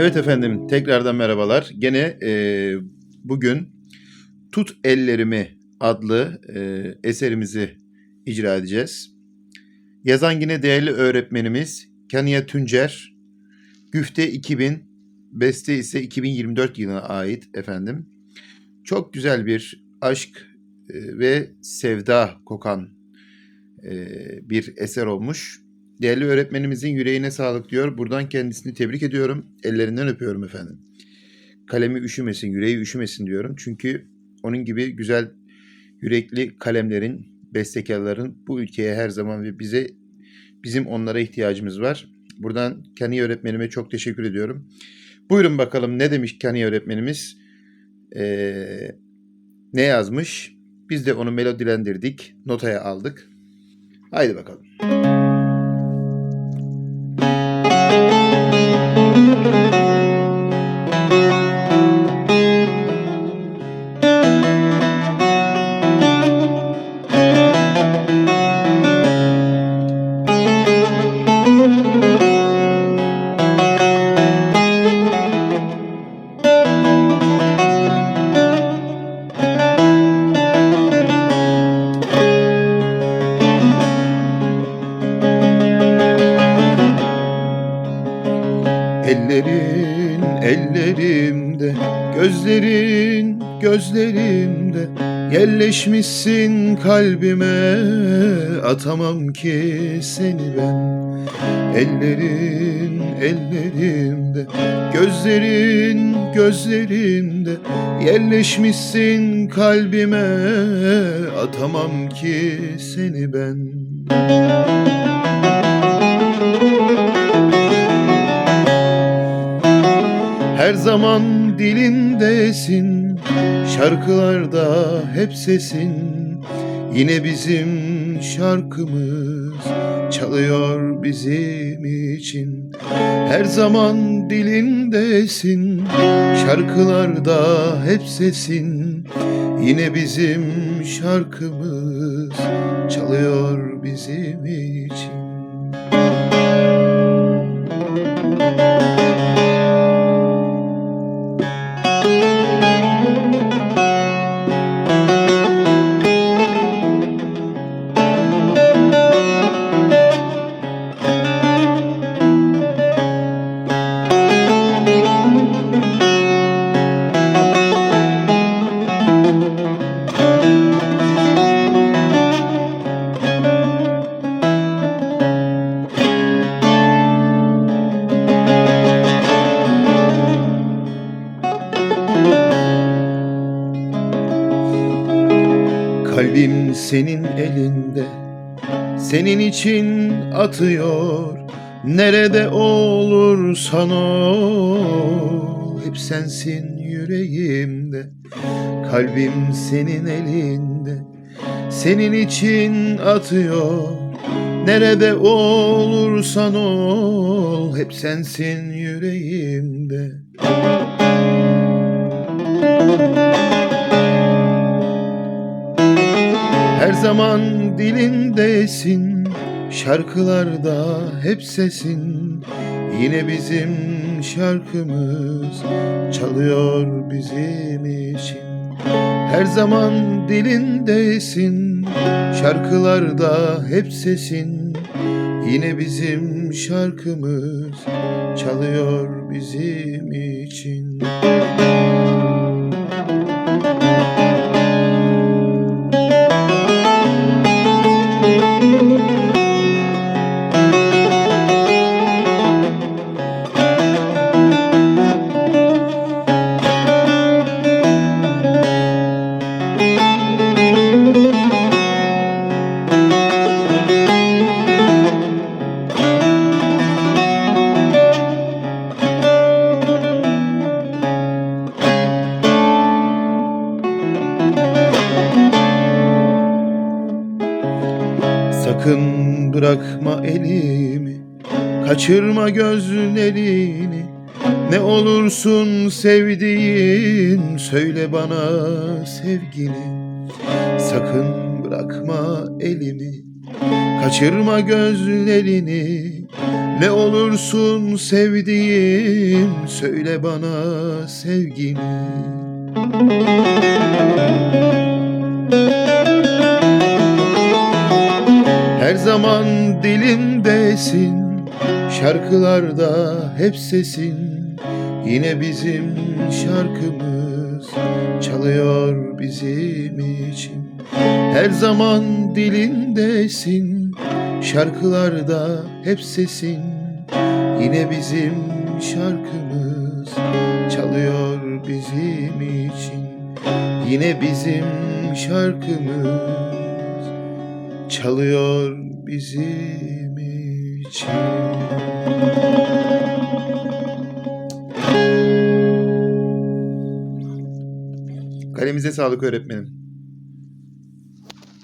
Evet efendim, tekrardan merhabalar. Gene eee, bugün Tut Ellerimi adlı eee, eserimizi icra edeceğiz. Yazan yine değerli öğretmenimiz Kaniye Tüncer. Güfte 2000, beste ise 2024 yılına ait efendim. Çok güzel bir aşk eee, ve sevda kokan eee, bir eser olmuş. Değerli öğretmenimizin yüreğine sağlık diyor. Buradan kendisini tebrik ediyorum. Ellerinden öpüyorum efendim. Kalemi üşümesin, yüreği üşümesin diyorum. Çünkü onun gibi güzel yürekli kalemlerin, bestekarların bu ülkeye her zaman ve bize bizim onlara ihtiyacımız var. Buradan Kani öğretmenime çok teşekkür ediyorum. Buyurun bakalım ne demiş Kani öğretmenimiz? Ee, ne yazmış? Biz de onu melodilendirdik, notaya aldık. Haydi bakalım. Ellerin ellerimde, gözlerin gözlerimde. Yerleşmişsin kalbime, atamam ki seni ben. Ellerin ellerimde, gözlerin gözlerimde. Yerleşmişsin kalbime, atamam ki seni ben Her zaman dilindesin Şarkılarda hep sesin. Yine bizim şarkımız Çalıyor bizim için. Her zaman dilindesin Şarkılarda hep sesin. Yine bizim şarkımız Çalıyor bizim için Kalbim senin elinde Senin için atıyor. Nerede olursan ol Hep sensin yüreğimde. Kalbim senin elinde Senin için atıyor. Nerede olursan ol Hep sensin yüreğimde Her zaman dilindesin Şarkılarda hep sesin. Yine bizim şarkımız Çalıyor bizim için Her zaman dilindesin Şarkılarda hep sesin. Yine bizim şarkımız Çalıyor bizim için Sakın bırakma elimi. Kaçırma gözlerini Ne olursun sevdiğin Söyle bana sevgini. Sakın bırakma elimi. Kaçırma gözlerini Ne olursun sevdiğim Söyle bana sevgini. Her zaman dilimdesin Şarkılarda hep sesin. Yine bizim şarkımız Çalıyor bizim için. Her zaman dilindesin Şarkılarda hep sesin. Yine bizim şarkımız Çalıyor bizim için. Yine bizim şarkımız çalıyor bizim için. Kalemize sağlık öğretmenim.